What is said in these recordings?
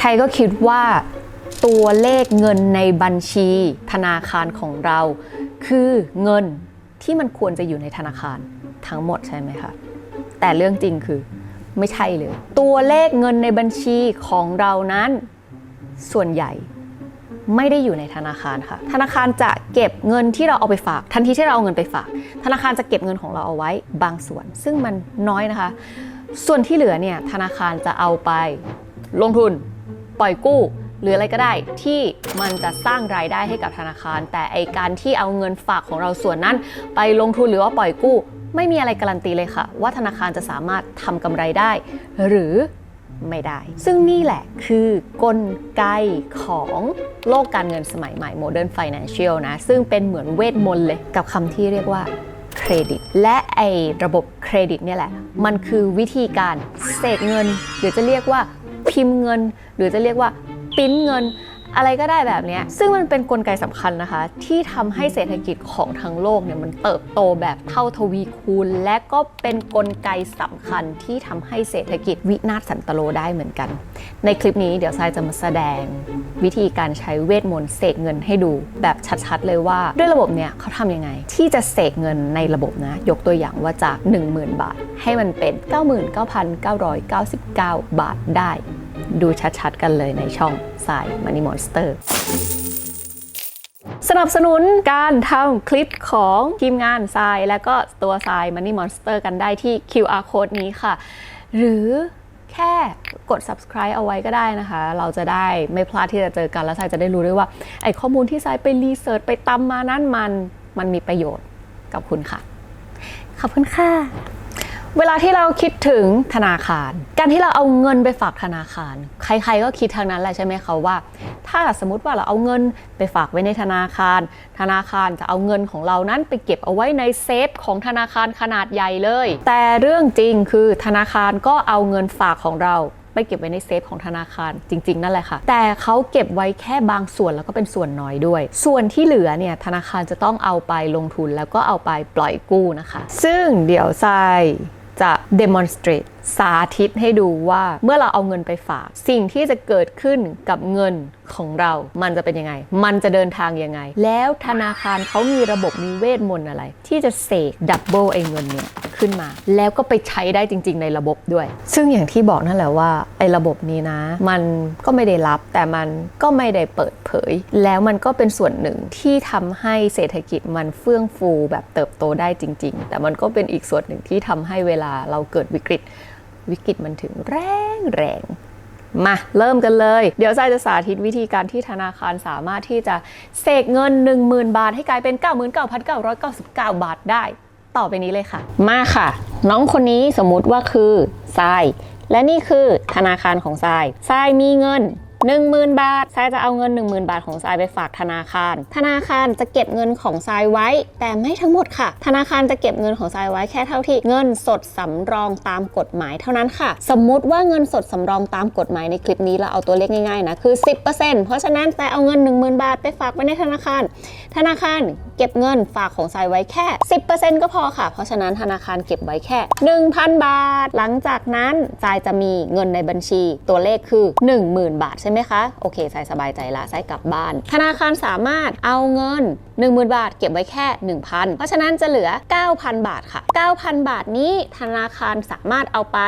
ใครๆก็คิดว่าตัวเลขเงินในบัญชีธนาคารของเรา คือเงินที่มันควรจะอยู่ในธนาคารทั้งหมดใช่ไหมคะแต่เรื่องจริงคือไม่ใช่เลย ตัวเลขเงินในบัญชีของเรานั้นส่วนใหญ่ไม่ได้อยู่ในธนาคารค่ะ ธนาคารจะเก็บเงินที่เราเอาไปฝาก ทันทีที่เราเอาเงินไปฝาก ธนาคารจะเก็บเงินของเราเอาไว้บางส่วน ซึ่งมันน้อยนะคะ ส่วนที่เหลือเนี่ยธนาคารจะเอาไปลงทุน ปล่อยกู้ หรืออะไรก็ได้ที่มันจะสร้างรายได้ให้กับธนาคาร แต่ไอการที่เอาเงินฝากของเราส่วนนั้น ไปลงทุนหรือว่าปล่อยกู้ ไม่มีอะไรการันตีเลยค่ะ ว่าธนาคารจะสามารถทำกำไรได้ หรือไม่ได้ ซึ่งนี่แหละคือกลไกของโลกการเงินสมัยใหม่ Modern Financial นะ ซึ่งเป็นเหมือนเวทมนต์เลยกับคำที่เรียกว่าเครดิต และไอระบบเครดิตเนี่ยแหละ มันคือวิธีการเสกเงิน หรือจะเรียกว่า พิมพ์เงิน หรือจะเรียกว่าปิ้นเงิน อะไรก็ได้แบบนี้ซึ่งมันเป็นนกลไกสำคัญนะคะ ที่ทำให้เศรษฐกิจของทั้งโลกเนี่ยมันเติบโตแบบเท่าทวีคูณ และก็เป็นนกลไกสำคัญที่ทำให้เศรษฐกิจวินาศสันตโลได้เหมือนกัน ในคลิปนี้เดี๋ยวทรายจะมาแสดง วิธีการใช้เวทมนต์เสกเงินให้ดูแบบชัดๆเลยว่า ด้วยระบบเนี่ยเขาทำยังไง ที่จะเสกเงินในระบบนะ ยกตัวอย่างว่าจาก 10,000 บาท ให้มันเป็น 99,999 บาทได้ ดูชัดๆกันเลยในช่องสาย Money Monster สนับสนุนการทำคลิปของทีมงานทราย และก็ตัวทราย Money Monster กันได้ที่ QR code นี้ค่ะ หรือแค่กด subscribe เอาไว้ก็ได้นะคะ เราจะได้ไม่พลาดที่จะเจอกัน แล้วทรายจะได้รู้ด้วยว่า ไอ้ข้อมูลที่ทรายไปรีเสิร์ชไปตำมานั้นมัน มันมีประโยชน์กับคุณค่ะ ขอบคุณค่ะ เวลาที่เราคิดถึงธนาคาร การที่เราเอาเงินไปฝากธนาคาร ใครๆก็คิดทางนั้นแหละใช่ไหมคะว่า ถ้าสมมติว่าเราเอาเงินไปฝากไว้ในธนาคาร ธนาคารจะเอาเงินของเรานั้นไปเก็บเอาไว้ในเซฟของธนาคารขนาดใหญ่เลย แต่เรื่องจริงคือธนาคารก็เอาเงินฝากของเราไปเก็บไว้ในเซฟของธนาคารจริง ๆ นั่นแหละค่ะ แต่เขาเก็บไว้แค่บางส่วนแล้วก็เป็นส่วนน้อยด้วย ส่วนที่เหลือเนี่ยธนาคารจะต้องเอาไปลงทุนแล้วก็เอาไปปล่อยกู้นะคะ ซึ่งเดี๋ยวทราย จะ demonstrate สาธิตให้ดูว่าเมื่อเราเอาเงินไปฝาก สิ่งที่จะเกิดขึ้นกับเงินของเรา มันจะเป็นยังไง มันจะเดินทางยังไง แล้วธนาคารเขามีระบบมีเวทมนต์อะไร ที่จะเสกดับเบิลไอ้เงินเนี่ยขึ้นมา แล้วก็ไปใช้ได้จริง ๆ ในระบบด้วย ซึ่งอย่างที่บอกนั่นแหละว่าไอ้ระบบนี้นะ มันก็ไม่ได้รับแต่มันก็ไม่ได้เปิดเผย แล้วมันก็เป็นส่วนหนึ่งที่ทำให้เศรษฐกิจมันเฟื่องฟูแบบเติบโตได้จริง ๆ แต่มันก็เป็นอีกส่วนหนึ่งที่ทำให้เวลาเราเกิดวิกฤต วิกฤตมันถึงแรงแรงมาเริ่มกันเลย เดี๋ยวทรายจะสาธิตวิธีการที่ธนาคารสามารถที่จะเสกเงิน 10,000 บาทให้กลายเป็น 99,999 บาทได้ ต่อไปนี้เลยค่ะ มาค่ะ น้องคนนี้สมมุติว่าคือทราย และนี่คือธนาคารของทรายทรายมีเงิน 10,000 บาททรายจะเอาเงิน 10,000 บาทของทรายไปฝากธนาคาร ธนาคารจะเก็บเงินของทรายไว้ แต่ไม่ทั้งหมดค่ะ ธนาคารจะเก็บเงินของทรายไว้แค่เท่าที่เงินสดสำรองตามกฎหมายเท่านั้นค่ะ สมมุติว่าเงินสดสำรองตามกฎหมายในคลิปนี้เราเอาตัวเลขง่ายๆนะคือ 10%เพราะฉะนั้นทรายเอาเงิน 10,000 บาทไปฝากไว้ในธนาคาร ธนาคาร เก็บเงินฝากของทรายไว้แค่ 10%ก็พอค่ะ เพราะฉะนั้นธนาคารเก็บไว้แค่ 1,000 บาท หลังจากนั้นทรายจะมีเงินในบัญชี ตัวเลขคือ 10,000 บาทใช่ไหมคะ โอเคทรายสบายใจละทรายกลับบ้าน ธนาคารสามารถเอาเงิน 10,000 บาท เก็บไว้แค่ 1,000 เพราะฉะนั้นจะเหลือ 9,000 บาทค่ะ 9,000 บาทนี้ธนาคารสามารถเอาไป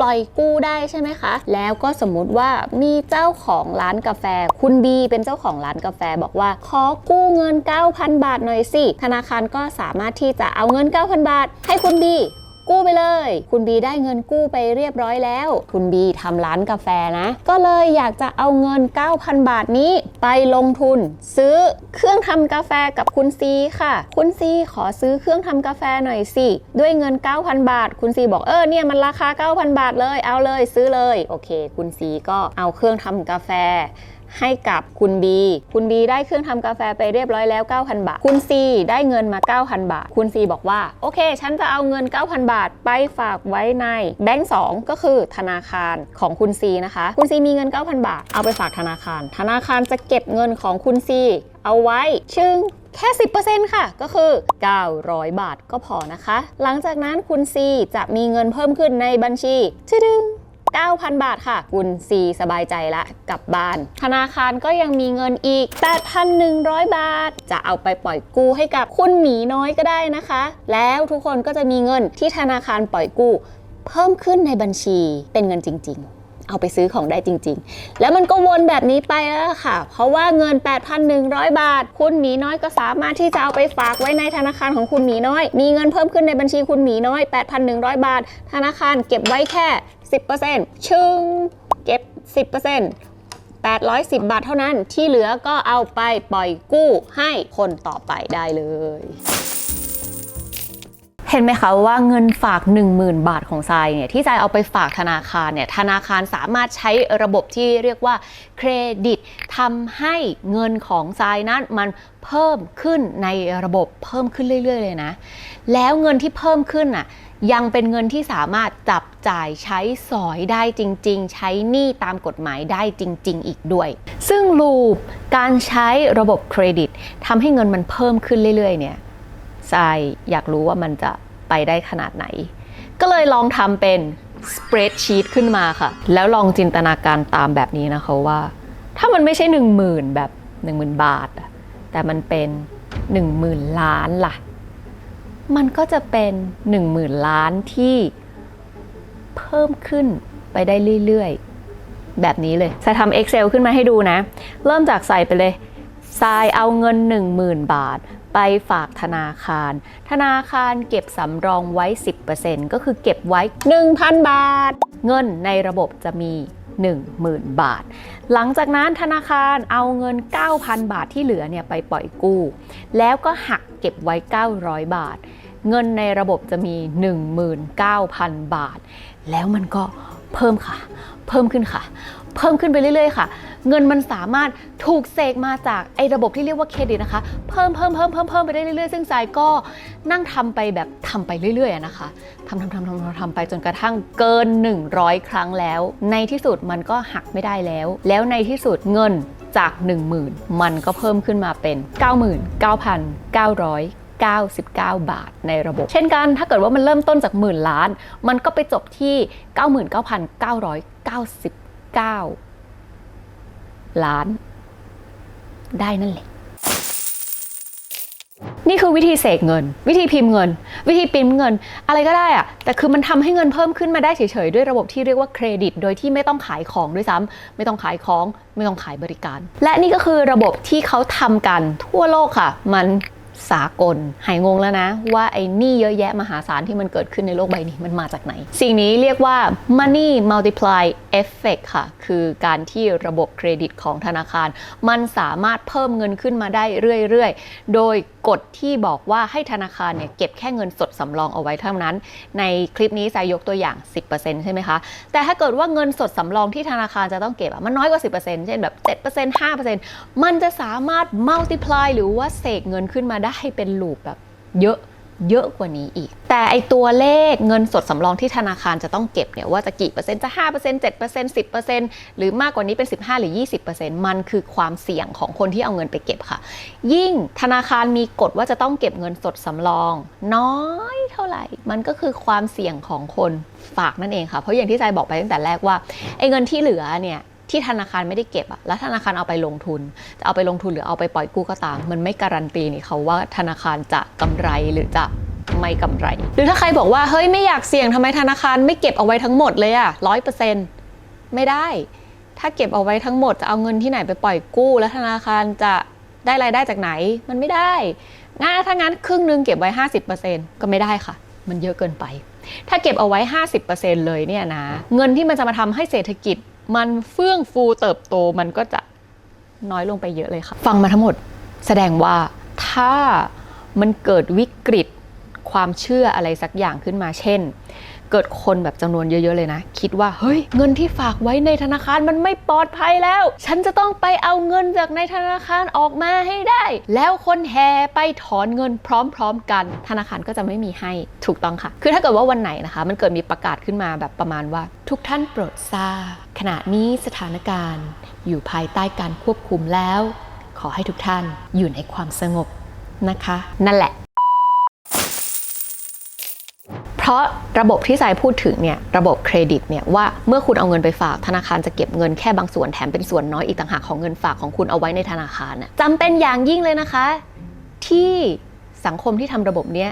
ปล่อยกู้ได้ใช่ไหมคะ แล้วก็สมมุติว่ามีเจ้าของร้านกาแฟ คุณบีเป็นเจ้าของร้านกาแฟบอกว่า ขอกู้เงิน 9,000 บาทหน่อยสิ ธนาคารก็สามารถที่จะเอาเงิน 9,000 บาท ให้คุณบี กู้ไปเลย คุณบีได้เงินกู้ไปเรียบร้อยแล้ว คุณบีทำร้านกาแฟนะ ก็เลยอยากจะเอาเงิน 9,000 บาทนี้ ไปลงทุน ซื้อเครื่องทำกาแฟกับคุณซีค่ะ คุณซีขอซื้อเครื่องทำกาแฟหน่อยสิ ด้วยเงิน 9,000 บาท คุณซีบอกเออเนี่ยมันราคา 9,000 บาทเลย เอาเลยซื้อเลย โอเค คุณซีก็เอาเครื่องทำกาแฟ ให้กับคุณบีคุณบีได้เครื่องทำกาแฟไปเรียบร้อยแล้ว 9,000 บาท คุณซีได้เงินมา 9,000 บาท คุณซีบอกว่า โอเค ฉันจะเอาเงิน 9,000 บาท ไปฝากไว้ในแบงก์2ก็คือธนาคารของคุณซีนะคะ คุณซีมีเงิน 9,000 บาท เอาไปฝากธนาคาร ธนาคารจะเก็บเงินของคุณซีเอาไว้ชึ่งแค่ 10%ค่ะ ก็คือ 900 บาทก็พอนะคะ หลังจากนั้นคุณซีจะมีเงินเพิ่มขึ้นในบัญชีชึดึง 9,000 บาทค่ะ คุณซีสบายใจละกลับบ้าน ธนาคารก็ยังมีเงินอีก 8,100 บาท จะเอาไปปล่อยกู้ให้กับคุณหมีน้อยก็ได้นะคะ แล้วทุกคนก็จะมีเงินที่ธนาคารปล่อยกู้ เพิ่มขึ้นในบัญชีเป็นเงินจริง ๆเอาไปซื้อของได้จริง ๆ แล้วมันก็วนแบบนี้ไปแล้วล่ะค่ะ เพราะว่าเงิน 8,100 บาท คุณหมีน้อยก็สามารถที่จะเอาไปฝากไว้ในธนาคารของคุณหมีน้อย มีเงินเพิ่มขึ้นในบัญชีคุณหมีน้อย 8,100 บาท ธนาคารเก็บไว้แค่ 10%ชึงเก็บ 10% 810 บาทเท่านั้นที่เหลือก็เอาไปปล่อยกู้ให้คนต่อไปได้เลย เห็นไหมคะว่าเงินฝาก 10,000 บาทของทรายเนี่ยที่ทรายเอาไปฝากธนาคารเนี่ยธนาคารสามารถใช้ระบบที่เรียกว่าเครดิตทำให้เงินของทรายนั้นมันเพิ่มขึ้นในระบบเพิ่มขึ้นเรื่อย ๆ เลยนะ แล้วเงินที่เพิ่มขึ้นน่ะยังเป็นเงินที่สามารถจับจ่ายใช้สอยได้จริง ๆ ใช้หนี้ตามกฎหมายได้จริง ๆ อีกด้วย ซึ่งลูปการใช้ระบบเครดิตทำให้เงินมันเพิ่มขึ้นเรื่อย ๆ เนี่ย ทรายอยากรู้ว่ามันจะไปได้ขนาดไหน ก็เลยลองทำเป็น spreadsheet ขึ้นมาค่ะ แล้วลองจินตนาการตามแบบนี้นะคะว่า ถ้ามันไม่ใช่ 1 0,000 แบบ 10,000 บาท แต่มันเป็น 10,000 ล้านล่ะ มันก็จะเป็น 10,000 ล้านที่เพิ่มขึ้นไปได้เรื่อยๆ แบบนี้เลยทรายทำ Excel ขึ้นมาให้ดูนะ เริ่มจากใส่ไปเลยทรายเอาเงิน 10,000 บาท ไปฝากธนาคาร ธนาคารเก็บสำรองไว้ 10%ก็คือเก็บไว้ 1,000 บาท เงินในระบบจะมี 10,000 บาท หลังจากนั้นธนาคารเอาเงิน 9,000 บาทที่เหลือเนี่ยไปปล่อยกู้ แล้วก็หักเก็บไว้ 900 บาท เงินในระบบจะมี 19,000 บาท แล้วมันก็ เพิ่มค่ะ เพิ่มขึ้นค่ะ เพิ่มขึ้นไปเรื่อยๆค่ะ เงินมันสามารถถูกเสกมาจากไอ้ระบบที่เรียกว่าเครดิตนะคะ เพิ่มเพิ่มเพิ่มเพิ่มเพิ่มไปได้เรื่อยๆ ซึ่งสายก็นั่งทำไปแบบทำไปเรื่อยๆนะคะทำทำทำทำทำทำไปจนกระทั่งเกิน 100 ครั้งแล้ว ในที่สุดมันก็หักไม่ได้แล้ว แล้วในที่สุดเงินจาก 10,000 มันก็เพิ่มขึ้นมาเป็น 99,900 99 บาทในระบบ เช่นกันถ้าเกิดว่ามันเริ่มต้นจากหมื่นล้าน มันก็ไปจบที่ 99,999 ล้าน ได้นั่นแหละนี่คือวิธีเสกเงิน วิธีพิมพ์เงิน วิธีพิมพ์เงิน อะไรก็ได้อะแต่คือมันทำให้เงินเพิ่มขึ้นมาได้เฉยๆ ด้วยระบบที่เรียกว่าเครดิต โดยที่ไม่ต้องขายของด้วยซ้ำไม่ต้องขายของ ไม่ต้องขายบริการ และนี่ก็คือระบบที่เขาทำกันทั่วโลกค่ะ มัน สากล หายงงแล้วนะ ว่าไอ้หนี้เยอะแยะมหาศาลที่มันเกิดขึ้นในโลกใบนี้มันมาจากไหน สิ่งนี้เรียกว่า money multiply effect ค่ะ คือการที่ระบบเครดิตของธนาคาร มันสามารถเพิ่มเงินขึ้นมาได้เรื่อยๆ โดยกฎที่บอกว่าให้ธนาคารเนี่ยเก็บแค่เงินสดสำรองเอาไว้เท่านั้น ในคลิปนี้สายยกตัวอย่าง 10%ใช่ไหมคะ แต่ถ้าเกิดว่าเงินสดสำรองที่ธนาคารจะต้องเก็บมันน้อยกว่า 10%เช่นแบบ 7% 5%มันจะสามารถ multiply หรือว่าเสกเงินขึ้นมาได้เป็นลูปแบบเยอะ เยอะกว่านี้อีก แต่ไอตัวเลขเงินสดสำรองที่ธนาคารจะต้องเก็บเนี่ยว่าจะกี่เปอร์เซ็นต์จะ 5% 7% 10%หรือมากกว่านี้เป็น 15 หรือ 20%มันคือความเสี่ยงของคนที่เอาเงินไปเก็บค่ะ ยิ่งธนาคารมีกฎว่าจะต้องเก็บเงินสดสำรอง น้อยเท่าไหร่ มันก็คือความเสี่ยงของคนฝากนั่นเองค่ะ เพราะอย่างที่ใจบอกไปตั้งแต่แรกว่าไอเงินที่เหลือเนี่ย ที่ธนาคารไม่ได้เก็บอะแล้วธนาคารเอาไปลงทุน จะเอาไปลงทุนหรือเอาไปปล่อยกู้ก็ตาม มันไม่การันตีนี่เขาว่าธนาคารจะกำไรหรือจะไม่กำไร หรือถ้าใครบอกว่าเฮ้ยไม่อยากเสี่ยงทำไมธนาคารไม่เก็บเอาไว้ทั้งหมดเลยอะร้อยเปอร์เซ็นต์ไม่ได้ ถ้าเก็บเอาไว้ทั้งหมดจะเอาเงินที่ไหนไปปล่อยกู้ แล้วธนาคารจะได้รายได้จากไหน มันไม่ได้งั้นถ้างั้นครึ่งนึงเก็บไว้ 50%ก็ไม่ได้ค่ะ มันเยอะเกินไป ถ้าเก็บเอาไว้ 50%เลยเนี่ยนะ เงินที่มันจะมาทำให้เศรษฐกิจ มันเฟื่องฟูเติบโตมันก็จะน้อยลงไปเยอะเลยค่ะ ฟังมาทั้งหมดแสดงว่าถ้ามันเกิดวิกฤตความเชื่ออะไรสักอย่างขึ้นมาเช่น เกิดคนแบบจำนวนเยอะ ๆ เลยนะ คิดว่าเฮ้ยเงินที่ฝากไว้ในธนาคารมันไม่ปลอดภัยแล้ว ฉันจะต้องไปเอาเงินจากในธนาคารออกมาให้ได้ แล้วคนแห่ไปถอนเงินพร้อม ๆ กัน ธนาคารก็จะไม่มีให้ถูกต้องค่ะ คือถ้าเกิดว่าวันไหนนะคะ มันเกิดมีประกาศขึ้นมาแบบประมาณว่า ทุกท่านโปรดทราบขณะนี้สถานการณ์ อยู่ภายใต้การควบคุมแล้ว ขอให้ทุกท่านอยู่ในความสงบนะคะ นั่นแหละ ราะระบบที่สายพูดถึงเนี่ยระบบเครดิตเนี่ยว่าเมื่อคุณเอาเงินไปฝากธนาคารจะเก็บเงินแค่บางส่วนแถมเป็นส่วนน้อยอีกต่างหากของเงินฝากของคุณเอาไว้ในธนาคารน่ะจำเป็นอย่างยิ่งเลยนะคะ ที่สังคมที่ทำระบบเนี้ย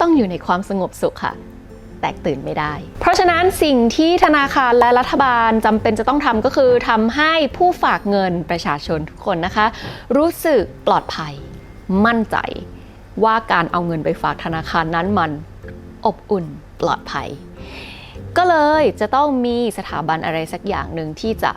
ต้องอยู่ในความสงบสุขค่ะ แตกตื่นไม่ได้ เพราะฉะนั้นสิ่งที่ธนาคารและรัฐบาลจำเป็นจะต้องทำก็คือทำให้ผู้ฝากเงินประชาชนทุกคนนะคะ รู้สึกปลอดภัย มั่นใจ ว่าการเอาเงินไปฝากธนาคารนั้นมัน อบอุ่นปลอดภัย ก็เลยจะต้องมีสถาบันอะไรสักอย่างหนึ่งที่จะ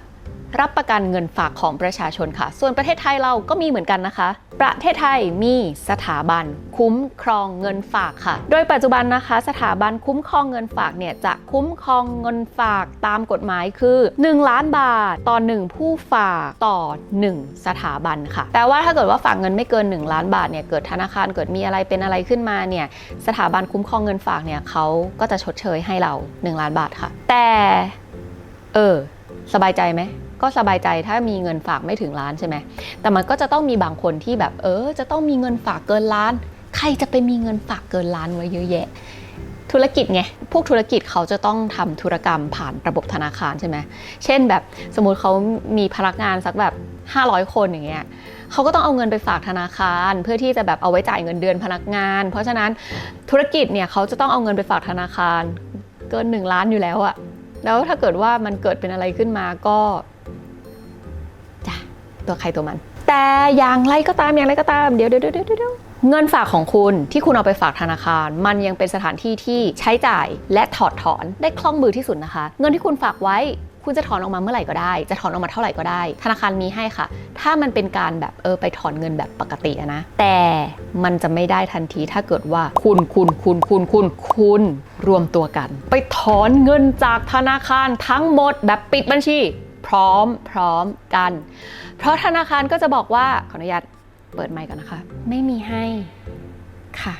รับประกันเงินฝากของประชาชนค่ะ ส่วนประเทศไทยเราก็มีเหมือนกันนะคะ ประเทศไทยมีสถาบันคุ้มครองเงินฝากค่ะ โดยปัจจุบันนะคะ สถาบันคุ้มครองเงินฝากเนี่ยจะคุ้มครองเงินฝากตามกฎหมายคือ 1 ล้านบาทต่อ 1 ผู้ฝากต่อ 1 สถาบันค่ะ แต่ว่าถ้าเกิดว่าฝากเงินไม่เกิน 1 ล้านบาทเนี่ยเกิดธนาคารเกิดมีอะไรเป็นอะไรขึ้นมาเนี่ยสถาบันคุ้มครองเงินฝากเนี่ยเขาก็จะชดเชยให้เรา 1 ล้านบาทค่ะ แต่ เออ สบายใจไหม ก็สบายใจถ้ามีเงินฝากไม่ถึงล้านใช่ไหมแต่มันก็จะต้องมีบางคนที่แบบ เออ จะต้องมีเงินฝากเกินล้าน ใครจะไปมีเงินฝากเกินล้านไว้เยอะแยะธุรกิจไง พวกธุรกิจเขาจะต้องทำธุรกรรมผ่านระบบธนาคารใช่ไหม เช่นแบบสมมติเขามีพนักงานสักแบบ 500 คนอย่างเงี้ยเขาก็ต้องเอาเงินไปฝากธนาคาร เพื่อที่จะแบบเอาไว้จ่ายเงินเดือนพนักงาน เพราะฉะนั้นธุรกิจเนี่ยเขาจะต้องเอาเงินไปฝากธนาคาร เกิน 1 ล้านอยู่แล้วอะแล้วถ้าเกิดว่ามันเกิดเป็นอะไรขึ้นมาก็ ตัวใครตัวมัน แต่อย่างไรก็ตามอย่างไรก็ตามเดี๋ยวเดี๋ยวเดี๋ยวเดี๋ยวเงินฝากของคุณที่คุณเอาไปฝากธนาคาร มันยังเป็นสถานที่ที่ใช้จ่ายและถอดถอนได้คล่องมือที่สุดนะคะ เงินที่คุณฝากไว้คุณจะถอนออกมาเมื่อไหร่ก็ได้ จะถอนออกมาเท่าไหร่ก็ได้ ธนาคารมีให้ค่ะ ถ้ามันเป็นการแบบเออไปถอนเงินแบบปกตินะ แต่มันจะไม่ได้ทันทีถ้าเกิดว่าคุณคุณคุณคุณคุณคุณรวมตัวกัน ไปถอนเงินจากธนาคารทั้งหมดแบบปิดบัญชี พร้อมพร้อมกัน เพราะธนาคารก็จะบอกว่าขออนุญาตเปิดไมค์ก่อนนะคะ ไม่มีให้ค่ะ